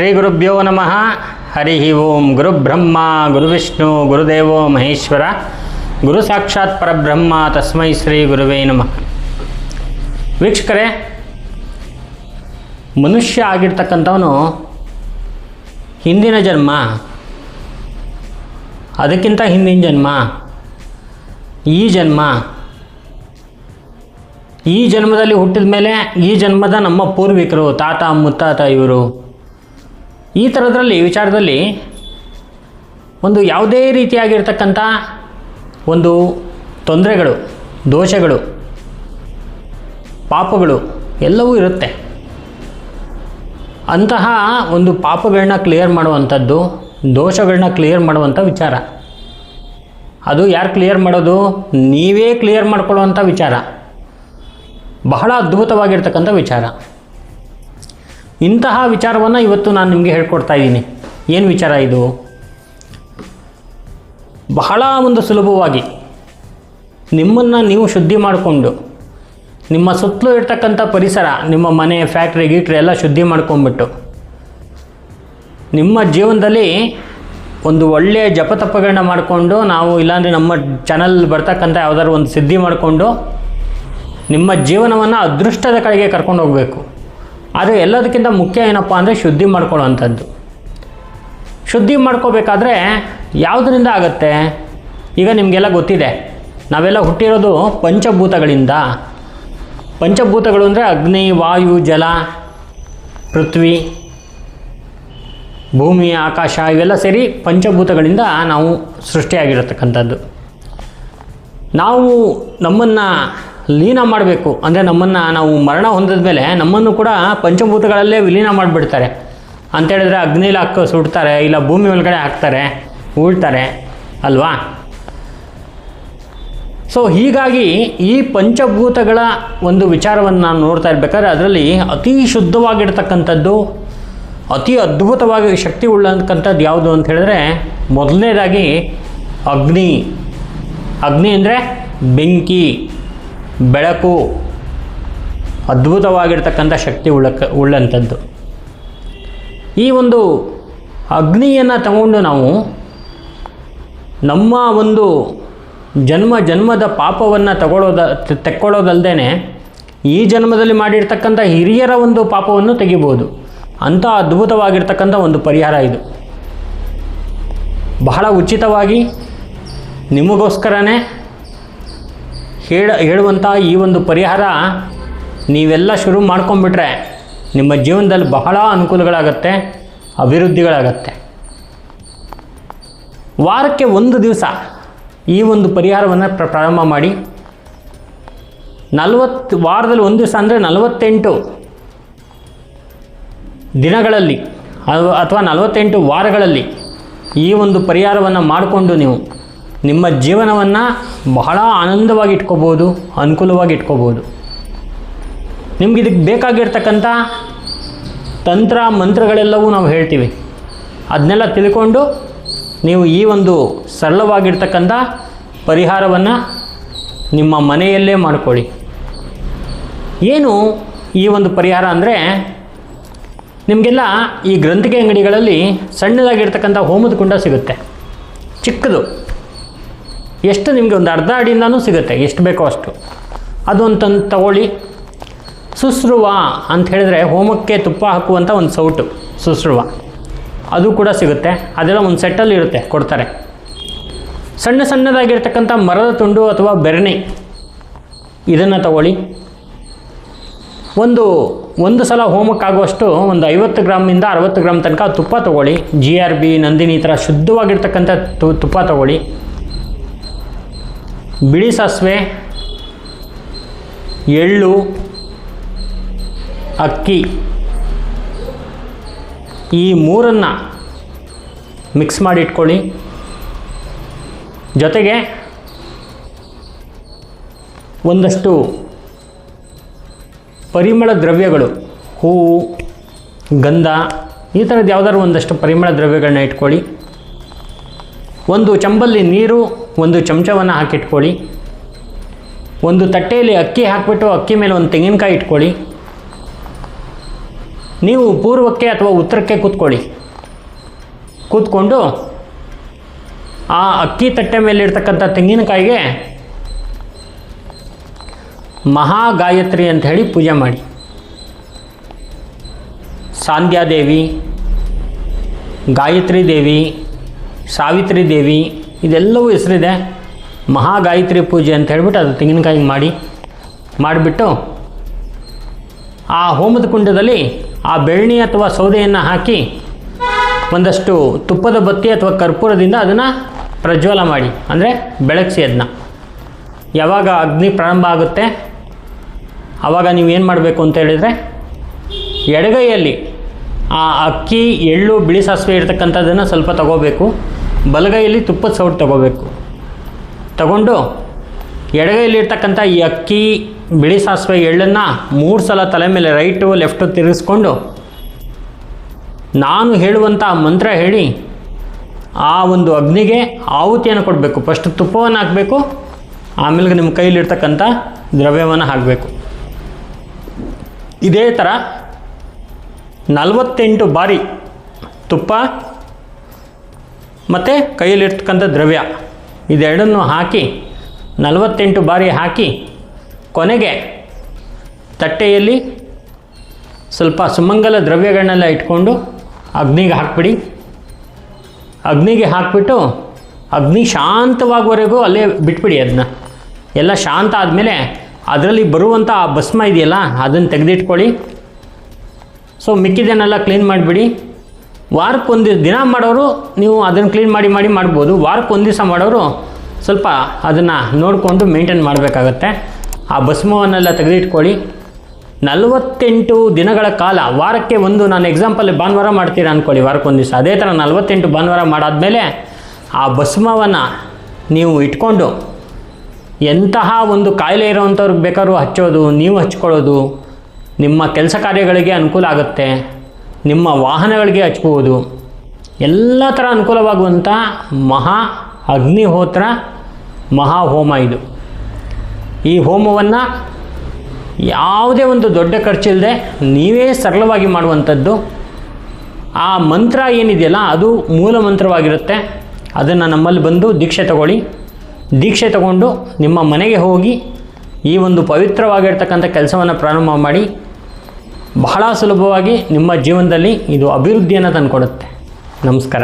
ಶ್ರೀ ಗುರುಭ್ಯೋ ನಮಃ. ಹರಿ ಓಂ. ಗುರುಬ್ರಹ್ಮ ಗುರುವಿಷ್ಣು ಗುರುದೇವೋ ಮಹೇಶ್ವರ. ಗುರು ಸಾಕ್ಷಾತ್ ಪರಬ್ರಹ್ಮ, ತಸ್ಮೈ ಶ್ರೀ ಗುರುವೇ ನಮಃ. ವೀಕ್ಷಕರೇ, ಮನುಷ್ಯ ಆಗಿರ್ತಕ್ಕಂಥವನು ಹಿಂದಿನ ಜನ್ಮ, ಅದಕ್ಕಿಂತ ಹಿಂದಿನ ಜನ್ಮ, ಈ ಜನ್ಮ, ಈ ಜನ್ಮದಲ್ಲಿ ಹುಟ್ಟಿದ ಮೇಲೆ ಈ ಜನ್ಮದ ನಮ್ಮ ಪೂರ್ವಿಕರು, ತಾತ, ಮುತ್ತಾತ ಇವರು ಈ ಥರದ್ರಲ್ಲಿ ವಿಚಾರದಲ್ಲಿ ಒಂದು ಯಾವುದೇ ರೀತಿಯಾಗಿರ್ತಕ್ಕಂಥ ಒಂದು ತೊಂದರೆಗಳು, ದೋಷಗಳು, ಪಾಪಗಳು ಎಲ್ಲವೂ ಇರುತ್ತೆ. ಅಂತಹ ಒಂದು ಪಾಪಗಳನ್ನ ಕ್ಲಿಯರ್ ಮಾಡುವಂಥದ್ದು ದೋಷಗಳನ್ನ ಕ್ಲಿಯರ್ ಮಾಡುವಂಥ ವಿಚಾರ. ಅದು ಯಾರು ಕ್ಲಿಯರ್ ಮಾಡೋದು? ನೀವೇ ಕ್ಲಿಯರ್ ಮಾಡ್ಕೊಳ್ಳುವಂಥ ವಿಚಾರ. ಬಹಳ ಅದ್ಭುತವಾಗಿರ್ತಕ್ಕಂಥ ವಿಚಾರ. ಇಂತಹ ವಿಚಾರವನ್ನು ಇವತ್ತು ನಾನು ನಿಮಗೆ ಹೇಳ್ಕೊಡ್ತಾ ಇದ್ದೀನಿ. ಏನು ವಿಚಾರ ಇದು? ಬಹಳ ಒಂದು ಸುಲಭವಾಗಿ ನಿಮ್ಮನ್ನು ನೀವು ಶುದ್ಧಿ ಮಾಡಿಕೊಂಡು ನಿಮ್ಮ ಸುತ್ತಲೂ ಇರ್ತಕ್ಕಂಥ ಪರಿಸರ, ನಿಮ್ಮ ಮನೆ ಫ್ಯಾಕ್ಟ್ರಿ ಗೀಟ್ರಿ ಎಲ್ಲ ಶುದ್ಧಿ ಮಾಡ್ಕೊಂಬಿಟ್ಟು ನಿಮ್ಮ ಜೀವನದಲ್ಲಿ ಒಂದು ಒಳ್ಳೆಯ ಜಪತಪ್ಪಗಳನ್ನ ಮಾಡಿಕೊಂಡು ನಾವು ಇಲ್ಲಾಂದರೆ ನಮ್ಮ ಚಾನಲ್ ಬರ್ತಕ್ಕಂಥ ಯಾವುದಾದ್ರು ಒಂದು ಸಿದ್ಧಿ ಮಾಡಿಕೊಂಡು ನಿಮ್ಮ ಜೀವನವನ್ನು ಅದೃಷ್ಟದ ಕಡೆಗೆ ಕರ್ಕೊಂಡು ಹೋಗಬೇಕು. ಆದರೆ ಎಲ್ಲದಕ್ಕಿಂತ ಮುಖ್ಯ ಏನಪ್ಪ ಅಂದರೆ ಶುದ್ಧಿ ಮಾಡ್ಕೊಳ್ಳೋವಂಥದ್ದು. ಶುದ್ಧಿ ಮಾಡ್ಕೋಬೇಕಾದ್ರೆ ಯಾವುದರಿಂದ ಆಗುತ್ತೆ? ಈಗ ನಿಮಗೆಲ್ಲ ಗೊತ್ತಿದೆ. ನಾವೆಲ್ಲ ಹುಟ್ಟಿರೋದು ಪಂಚಭೂತಗಳಿಂದ. ಪಂಚಭೂತಗಳು ಅಂದರೆ ಅಗ್ನಿ, ವಾಯು, ಜಲ, ಪೃಥ್ವಿ, ಭೂಮಿ, ಆಕಾಶ, ಇವೆಲ್ಲ ಸೇರಿ ಪಂಚಭೂತಗಳಿಂದ ನಾವು ಸೃಷ್ಟಿಯಾಗಿರತಕ್ಕಂಥದ್ದು. ನಾವು ನಮ್ಮನ್ನು ಲೀನ ಮಾಡಬೇಕು. ಅಂದರೆ ನಮ್ಮನ್ನು ನಾವು ಮರಣ ಹೊಂದಿದ ಮೇಲೆ ನಮ್ಮನ್ನು ಕೂಡ ಪಂಚಭೂತಗಳಲ್ಲೇ ವಿಲೀನ ಮಾಡಿಬಿಡ್ತಾರೆ. ಅಂತೇಳಿದ್ರೆ ಅಗ್ನಿಲಿ ಹಾಕೋ ಸುಡ್ತಾರೆ, ಇಲ್ಲ ಭೂಮಿ ಒಳಗಡೆ ಹಾಕ್ತಾರೆ, ಉಳ್ತಾರೆ, ಅಲ್ವಾ? ಸೊ ಹೀಗಾಗಿ ಈ ಪಂಚಭೂತಗಳ ಒಂದು ವಿಚಾರವನ್ನು ನಾನು ನೋಡ್ತಾ ಇರ್ಬೇಕಾದ್ರೆ ಅದರಲ್ಲಿ ಅತಿ ಶುದ್ಧವಾಗಿರ್ತಕ್ಕಂಥದ್ದು, ಅತಿ ಅದ್ಭುತವಾಗಿ ಶಕ್ತಿ ಉಳ್ಳಂತಕ್ಕಂಥದ್ದು ಯಾವುದು ಅಂತ ಹೇಳಿದ್ರೆ ಮೊದಲನೇದಾಗಿ ಅಗ್ನಿ. ಅಗ್ನಿ ಅಂದರೆ ಬೆಂಕಿ. ಬೆಳಕು ಅದ್ಭುತವಾಗಿರ್ತಕ್ಕಂಥ ಶಕ್ತಿ ಉಳ್ಳಕ್ಕ ಉಳ್ಳಂಥದ್ದು. ಈ ಒಂದು ಅಗ್ನಿಯನ್ನು ತಗೊಂಡು ನಾವು ನಮ್ಮ ಒಂದು ಜನ್ಮ ಜನ್ಮದ ಪಾಪವನ್ನು ತಗೊಳ್ಳೋದ ತೆಕ್ಕೊಳ್ಳೋದಲ್ದೇ ಈ ಜನ್ಮದಲ್ಲಿ ಮಾಡಿರ್ತಕ್ಕಂಥ ಹಿರಿಯರ ಒಂದು ಪಾಪವನ್ನು ತೆಗಿಬೋದು. ಅಂಥ ಅದ್ಭುತವಾಗಿರ್ತಕ್ಕಂಥ ಒಂದು ಪರಿಹಾರ ಇದು. ಬಹಳ ಉಚಿತವಾಗಿ ನಿಮಗೋಸ್ಕರನೇ ಹೇಳ ಹೇಳುವಂಥ ಈ ಒಂದು ಪರಿಹಾರ ನೀವೆಲ್ಲ ಶುರು ಮಾಡ್ಕೊಂಬಿಟ್ರೆ ನಿಮ್ಮ ಜೀವನದಲ್ಲಿ ಬಹಳ ಅನುಕೂಲಗಳಾಗತ್ತೆ, ಅಭಿವೃದ್ಧಿಗಳಾಗತ್ತೆ. ವಾರಕ್ಕೆ ಒಂದು ದಿವಸ ಈ ಒಂದು ಪರಿಹಾರವನ್ನು ಪ್ರ, ಪ್ರಾರಂಭ ಮಾಡಿ. ನಲವತ್ತು, ವಾರದಲ್ಲಿ ಒಂದು ದಿವಸ ಅಂದರೆ ನಲವತ್ತೆಂಟು ದಿನಗಳಲ್ಲಿ ಅಥವಾ ನಲವತ್ತೆಂಟು ವಾರಗಳಲ್ಲಿ ಈ ಒಂದು ಪರಿಹಾರವನ್ನು ಮಾಡಿಕೊಂಡು ನೀವು ನಿಮ್ಮ ಜೀವನವನ್ನು ಬಹಳ ಆನಂದವಾಗಿ ಇಟ್ಕೋಬೋದು ಅನುಕೂಲವಾಗಿ ಇಟ್ಕೋಬೋದು. ನಿಮ್ಗೆ ಇದಕ್ಕೆ ಬೇಕಾಗಿರ್ತಕ್ಕಂಥ ತಂತ್ರ, ಮಂತ್ರಗಳೆಲ್ಲವೂ ನಾವು ಹೇಳ್ತೀವಿ. ಅದನ್ನೆಲ್ಲ ತಿಳ್ಕೊಂಡು ನೀವು ಈ ಒಂದು ಸರಳವಾಗಿರ್ತಕ್ಕಂಥ ಪರಿಹಾರವನ್ನು ನಿಮ್ಮ ಮನೆಯಲ್ಲೇ ಮಾಡಿಕೊಳ್ಳಿ. ಏನು ಈ ಒಂದು ಪರಿಹಾರ ಅಂದರೆ, ನಿಮಗೆಲ್ಲ ಈ ಗ್ರಂಥಿಕೆ ಅಂಗಡಿಗಳಲ್ಲಿ ಸಣ್ಣದಾಗಿರ್ತಕ್ಕಂಥ ಹೋಮದ ಕುಂಡ ಸಿಗುತ್ತೆ. ಚಿಕ್ಕದು. ಎಷ್ಟು ನಿಮಗೆ ಒಂದು ಅರ್ಧ ಅಡಿಯಿಂದನೂ ಸಿಗುತ್ತೆ, ಎಷ್ಟು ಬೇಕೋ ಅಷ್ಟು. ಅದೊಂದು ತಂದು ತಗೊಳ್ಳಿ. ಸುಶ್ರುವ ಅಂತ ಹೇಳಿದ್ರೆ ಹೋಮಕ್ಕೆ ತುಪ್ಪ ಹಾಕುವಂಥ ಒಂದು ಸೌಟು, ಸುಶ್ರುವ. ಅದು ಕೂಡ ಸಿಗುತ್ತೆ. ಅದೆಲ್ಲ ಒಂದು ಸೆಟ್ಟಲ್ಲಿ ಇರುತ್ತೆ, ಕೊಡ್ತಾರೆ. ಸಣ್ಣ ಸಣ್ಣದಾಗಿರ್ತಕ್ಕಂಥ ಮರದ ತುಂಡು ಅಥವಾ ಬೆರಣೆ, ಇದನ್ನು ತಗೊಳ್ಳಿ. ಒಂದು ಒಂದು ಸಲ ಹೋಮಕ್ಕಾಗುವಷ್ಟು ಒಂದು ಐವತ್ತು ಗ್ರಾಮಿಂದ ಅರವತ್ತು ಗ್ರಾಮ್ ತನಕ ತುಪ್ಪ ತೊಗೊಳ್ಳಿ. ಜಿ ಆರ್ ಬಿ ನಂದಿನಿ ಈ ಥರ ಶುದ್ಧವಾಗಿರ್ತಕ್ಕಂಥ ತುಪ್ಪ ತೊಗೊಳ್ಳಿ. ಬಿಳಿ ಸಾಸಿವೆ, ಎಳ್ಳು, ಅಕ್ಕಿ. ಈ ಮೂರನ್ನು ಮಿಕ್ಸ್ ಮಾಡಿ ಇಟ್ಕೊಳ್ಳಿ. ಜೊತೆಗೆ ಒಂದಷ್ಟು ಪರಿಮಳ ದ್ರವ್ಯಗಳು, ಹೂವು, ಗಂಧ, ಈ ಥರದ್ದು ಯಾವುದಾದ್ರು ಒಂದಷ್ಟು ಪರಿಮಳ ದ್ರವ್ಯಗಳನ್ನ ಇಟ್ಕೊಳ್ಳಿ. ಒಂದು ಚಂಬಲ್ಲಿ ನೀರು ಒಂದು ಚಮಚವನ್ನು ಹಾಕಿಟ್ಕೊಳ್ಳಿ. ಒಂದು ತಟ್ಟೆಯಲ್ಲಿ ಅಕ್ಕಿ ಹಾಕಿಬಿಟ್ಟು ಅಕ್ಕಿ ಮೇಲೆ ಒಂದು ತೆಂಗಿನಕಾಯಿ ಇಟ್ಕೊಳ್ಳಿ. ನೀವು ಪೂರ್ವಕ್ಕೆ ಅಥವಾ ಉತ್ತರಕ್ಕೆ ಕೂತ್ಕೊಳ್ಳಿ. ಕೂತ್ಕೊಂಡು ಆ ಅಕ್ಕಿ ತಟ್ಟೆ ಮೇಲಿರ್ತಕ್ಕಂಥ ತೆಂಗಿನಕಾಯಿಗೆ ಮಹಾಗಾಯತ್ರಿ ಅಂತ ಹೇಳಿ ಪೂಜೆ ಮಾಡಿ. ಸಾಂಧ್ಯಾದೇವಿ ಗಾಯತ್ರಿ ದೇವಿ, ಸಾವಿತ್ರಿ ದೇವಿ ಇದೆಲ್ಲವೂ ಹೆಸರಿದೆ ಮಹಾಗಾಯತ್ರಿ ಪೂಜೆ ಅಂತ ಹೇಳ್ಬಿಟ್ಟು ಅದು ತೆಂಗಿನಕಾಯಿ ಮಾಡಿ, ಮಾಡಿಬಿಟ್ಟು ಆ ಹೋಮದ ಕುಂಡದಲ್ಲಿ ಆ ಬೆಳ್ಳಿ ಅಥವಾ ಸೌದೆಯನ್ನು ಹಾಕಿ ಒಂದಷ್ಟು ತುಪ್ಪದ ಬತ್ತಿ ಅಥವಾ ಕರ್ಪೂರದಿಂದ ಅದನ್ನು ಪ್ರಜ್ವಲ ಮಾಡಿ, ಅಂದರೆ ಬೆಳಗಿಸಿ ಅದನ್ನ ಯಾವಾಗ ಅಗ್ನಿ ಪ್ರಾರಂಭ ಆಗುತ್ತೆ ಆವಾಗ ನೀವು ಏನು ಮಾಡಬೇಕು ಅಂತ ಹೇಳಿದರೆ, ಎಡಗೈಯಲ್ಲಿ ಆ ಅಕ್ಕಿ, ಎಳ್ಳು, ಬಿಳಿ ಸಾಸಿವೆ ಇರ್ತಕ್ಕಂಥದ್ದನ್ನು ಸ್ವಲ್ಪ ತಗೋಬೇಕು. ಬಲಗೈಯಲ್ಲಿ ತುಪ್ಪದ ಸೌಟ್ ತಗೋಬೇಕು. ತಗೊಂಡು ಎಡಗೈಯಲ್ಲಿರ್ತಕ್ಕಂಥ ಈ ಅಕ್ಕಿ, ಬಿಳಿ ಸಾಸಿವೆ ಎಳ್ಳನ್ನು ಮೂರು ಸಲ ತಲೆ ಮೇಲೆ ರೈಟು, ಲೆಫ್ಟು ತಿರುಗಿಸ್ಕೊಂಡು ನಾನು ಹೇಳುವಂಥ ಮಂತ್ರ ಹೇಳಿ ಆ ಒಂದು ಅಗ್ನಿಗೆ ಆಹುತಿಯನ್ನು ಕೊಡಬೇಕು. ಫಸ್ಟ್ ತುಪ್ಪವನ್ನು ಹಾಕಬೇಕು ಆಮೇಲೆ ನಿಮ್ಮ ಕೈಯಲ್ಲಿರ್ತಕ್ಕಂಥ ದ್ರವ್ಯವನ್ನು ಹಾಕಬೇಕು. ಇದೇ ಥರ ನಲವತ್ತೆಂಟು ಬಾರಿ ತುಪ್ಪ ಮತ್ತು ಕೈಯಲ್ಲಿರ್ತಕ್ಕಂಥ ದ್ರವ್ಯ. ಇದೆರಡನ್ನು ಹಾಕಿ, ನಲವತ್ತೆಂಟು ಬಾರಿ ಹಾಕಿ, ಕೊನೆಗೆ ತಟ್ಟೆಯಲ್ಲಿ ಸ್ವಲ್ಪ ಸುಮಂಗಲ ದ್ರವ್ಯಗಳನ್ನೆಲ್ಲ ಇಟ್ಕೊಂಡು ಅಗ್ನಿಗೆ ಹಾಕ್ಬಿಡಿ. ಅಗ್ನಿಗೆ ಹಾಕಿಬಿಟ್ಟು ಅಗ್ನಿ ಶಾಂತವಾಗುವವರೆಗೂ ಅಲ್ಲೇ ಬಿಟ್ಬಿಡಿ ಅದನ್ನ ಎಲ್ಲ ಶಾಂತ ಆದಮೇಲೆ ಅದರಲ್ಲಿ ಬರುವಂಥ ಆ ಭಸ್ಮ ಇದೆಯಲ್ಲ, ಅದನ್ನು ತೆಗೆದಿಟ್ಕೊಳ್ಳಿ. ಸೊ ಮಿಕ್ಕಿದ್ದನ್ನೆಲ್ಲ ಕ್ಲೀನ್ ಮಾಡಿಬಿಡಿ. ವಾರಕ್ಕೊಂದು ದಿನ ಮಾಡೋರು, ನೀವು ಅದನ್ನು ಕ್ಲೀನ್ ಮಾಡಿ ಮಾಡಿ ಮಾಡ್ಬೋದು. ವಾರಕ್ಕೊಂದು ದಿವಸ ಮಾಡೋರು ಸ್ವಲ್ಪ ಅದನ್ನು ನೋಡಿಕೊಂಡು ಮೇಂಟೈನ್ ಮಾಡಬೇಕಾಗತ್ತೆ. ಆ ಭಸ್ಮವನ್ನೆಲ್ಲ ತೆಗೆದಿಟ್ಕೊಳ್ಳಿ. ನಲವತ್ತೆಂಟು ದಿನಗಳ ಕಾಲ, ವಾರಕ್ಕೆ ಒಂದು ನಾನು ಎಕ್ಸಾಂಪಲ್ ಭಾನುವಾರ ಮಾಡ್ತೀರಾ ಅಂದ್ಕೊಳ್ಳಿ ವಾರಕ್ಕೊಂದು ದಿವಸ ಅದೇ ಥರ ನಲವತ್ತೆಂಟು ಭಾನುವಾರ ಮಾಡಾದಮೇಲೆ ಆ ಭಸ್ಮವನ್ನು ನೀವು ಇಟ್ಕೊಂಡು ಎಂತಹ ಒಂದು ಕಾಯಿಲೆ ಇರೋವಂಥವ್ರಿಗೆ ಬೇಕಾದ್ರೂ ಹಚ್ಚೋದು, ನೀವು ಹಚ್ಕೊಳ್ಳೋದು ನಿಮ್ಮ ಕೆಲಸ ಕಾರ್ಯಗಳಿಗೆ ಅನುಕೂಲ ಆಗುತ್ತೆ. ನಿಮ್ಮ ವಾಹನಗಳಿಗೆ ಹಚ್ಬೋದು. ಎಲ್ಲ ಥರ ಅನುಕೂಲವಾಗುವಂಥ ಮಹಾ ಅಗ್ನಿಹೋತ್ರ ಮಹಾಹೋಮ ಇದು. ಈ ಹೋಮವನ್ನು ಯಾವುದೇ ಒಂದು ದೊಡ್ಡ ಖರ್ಚಿಲ್ಲದೆ ನೀವೇ ಸರಳವಾಗಿ ಮಾಡುವಂಥದ್ದು. ಆ ಮಂತ್ರ ಏನಿದೆಯಲ್ಲ, ಅದು ಮೂಲ ಮಂತ್ರವಾಗಿರುತ್ತೆ. ಅದನ್ನು ನಮ್ಮಲ್ಲಿ ಬಂದು ದೀಕ್ಷೆ ತಗೊಳ್ಳಿ. ದೀಕ್ಷೆ ತಗೊಂಡು ನಿಮ್ಮ ಮನೆಗೆ ಹೋಗಿ ಈ ಒಂದು ಪವಿತ್ರವಾಗಿರ್ತಕ್ಕಂಥ ಕೆಲಸವನ್ನು ಪ್ರಾರಂಭ ಮಾಡಿ ಬಹಳ ಸುಲಭವಾಗಿ ನಿಮ್ಮ ಜೀವನದಲ್ಲಿ ಇದು ಅಭಿವೃದ್ಧಿಯನ್ನು ತಂದುಕೊಡುತ್ತೆ. ನಮಸ್ಕಾರ.